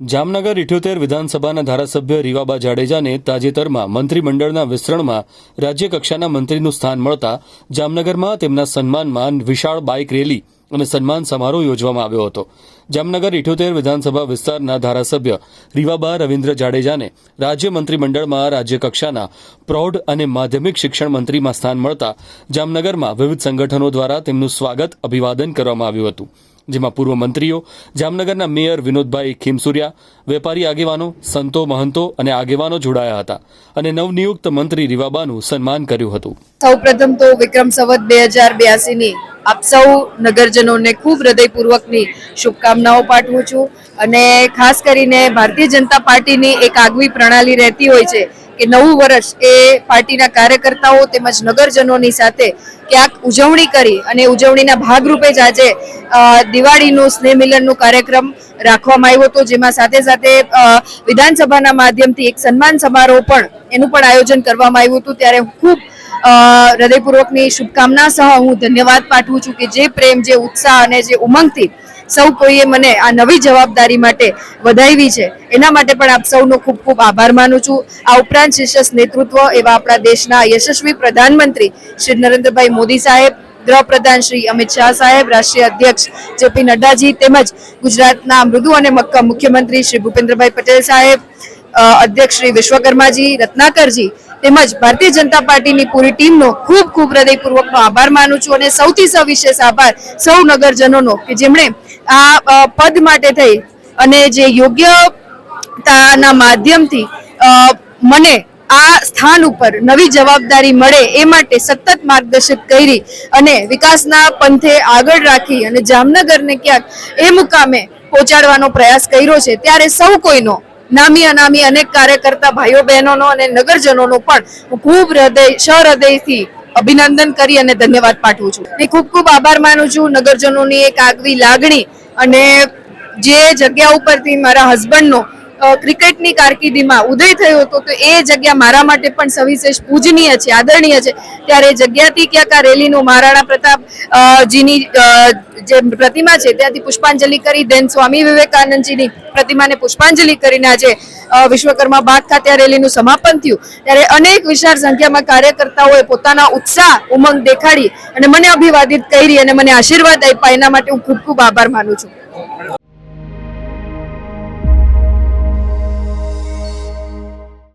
જામનગર ઇઠ્યોતેર વિધાનસભાના ધારાસભ્ય રીવાબા જાડેજાને તાજેતરમાં મંત્રીમંડળના વિસ્તરણમાં રાજ્યકક્ષાના મંત્રીનું સ્થાન મળતા જામનગરમાં તેમના સન્માનમાં વિશાળ બાઇક રેલી અને સન્માન સમારોહ યોજવામાં આવ્યો હતો. જામનગર ઇઠ્યોતેર વિધાનસભા વિસ્તારના ધારાસભ્ય રીવાબા રવિન્દ્ર જાડેજાને રાજ્ય મંત્રીમંડળમાં રાજ્યકક્ષાના પ્રૌઢ અને માધ્યમિક શિક્ષણ મંત્રીમાં સ્થાન મળતા જામનગરમાં વિવિધ સંગઠનો દ્વારા તેમનું સ્વાગત અભિવાદન કરવામાં આવ્યું હતું. જેમાં પૂર્વ મંત્રીઓ, જામનગરના મેયર વિનોદભાઈ ખીમસુરિયા, વેપારી આગેવાનો સંતો મહંતો અને આગેવાનો જોડાયા હતા અને નવનિયુક્ત મંત્રી રીવાબાનું સન્માન કર્યું હતું. સૌ પ્રથમ તો વિક્રમ સંવત બે હજાર બ્યાસી ની આપ સૌ નગરજનોને ખૂબ હૃદયપૂર્વકની શુભકામનાઓ પાઠવું છું અને ખાસ કરીને ભારતીય જનતા પાર્ટીની એક આગવી પ્રણાલી રહેતી હોય છે કે નવું વર્ષ એ પાર્ટીના કાર્યકર્તાઓ તેમજ નગરજનોની સાથે ક્યાંક ઉજવણી કરી અને ઉજવણીના ભાગરૂપે જ આજે દિવાળીનું, સ્નેહ મિલનનું કાર્યક્રમ રાખવામાં આવ્યો હતો, જેમાં સાથે સાથે વિધાનસભાના માધ્યમથી એક સન્માન સમારોહ પણ એનું પણ આયોજન કરવામાં આવ્યું હતું. ત્યારે ખૂબ હૃદયપૂર્વકની શુભકામના સહ હું ધન્યવાદ પાઠવું છું કે જે પ્રેમ, જે ઉત્સાહ અને જે ઉમંગથી સૌ કોઈએ મને આ નવી જવાબદારી માટે વધાવી છે. એના માટે પણ આપ સૌનો ખૂબ ખૂબ આભાર માનું છું. આ ઉપરાંત શીર્ષક નેતૃત્વ એવા આપણા દેશના યશસ્વી પ્રધાનમંત્રી શ્રી નરેન્દ્રભાઈ મોદી સાહેબ ગૃહપ્રધાન શ્રી અમિત શાહ સાહેબ, રાષ્ટ્રીય અધ્યક્ષ જેપી નડ્ડાજી તેમજ ગુજરાતના મૃદુ અને મક્કમ મુખ્યમંત્રી શ્રી ભૂપેન્દ્રભાઈ પટેલ સાહેબ અધ્યક્ષ શ્રી વિશ્વકર્માજી, રત્નાકરજી તેમજ ભારતીય જનતા પાર્ટીની પૂરી ટીમનો ખૂબ ખૂબ હૃદયપૂર્વકનો આભાર માનું છું અને સૌથી સવિશેષ આભાર સૌ નગરજનોનો કે જેમણે આ પદ માટે થઈ અને જે યોગ્યતાના માધ્યમથી મને આ સ્થાન ઉપર નવી જવાબદારી મળે એ માટે સતત માર્ગદર્શિત કરી અને વિકાસના પંથે આગળ રાખી અને જામનગરને ક્યાંક એ મુકામે પહોંચાડવાનો પ્રયાસ કર્યો છે, ત્યારે સૌ કોઈનો નામી અનામી અનેક કાર્યકર્તા ભાઈઓ બહેનોનો અને નગરજનોનો પણ હું ખૂબ હૃદય સહૃદયથી અભિનંદન કરી અને ધન્યવાદ પાઠવું છું. ને ખૂબ ખૂબ આભાર માનું છું નગરજનોની એક આગવી લાગણી અને જે જગ્યા ઉપરથી મારા હસબન્ડનો ક્રિકેટની કારકિર્દીમાં ઉદય થયો હતો, તો એ જગ્યા મારા માટે પણ સવિશેષ પૂજનીય છે, આદરણીય છે. ત્યારે જગ્યાથી ક્યાંક આ રેલીનું મહારાણા પ્રતાપ જીની જે પ્રતિમા છે, ત્યાંથી પુષ્પાંજલિ કરી દેન સ્વામી વિવેકાનંદજીની પ્રતિમાને પુષ્પાંજલિ કરીને આજે વિશ્વકર્મા બાગ ખાતે આ રેલીનું સમાપન થયું. ત્યારે અનેક વિશાળ સંખ્યામાં કાર્યકર્તાઓએ પોતાના ઉત્સાહ, ઉમંગ દેખાડી અને મને અભિવાદિત કરી અને મને આશીર્વાદ આપ્યા. એના માટે હું ખૂબ ખૂબ આભાર માનું છું.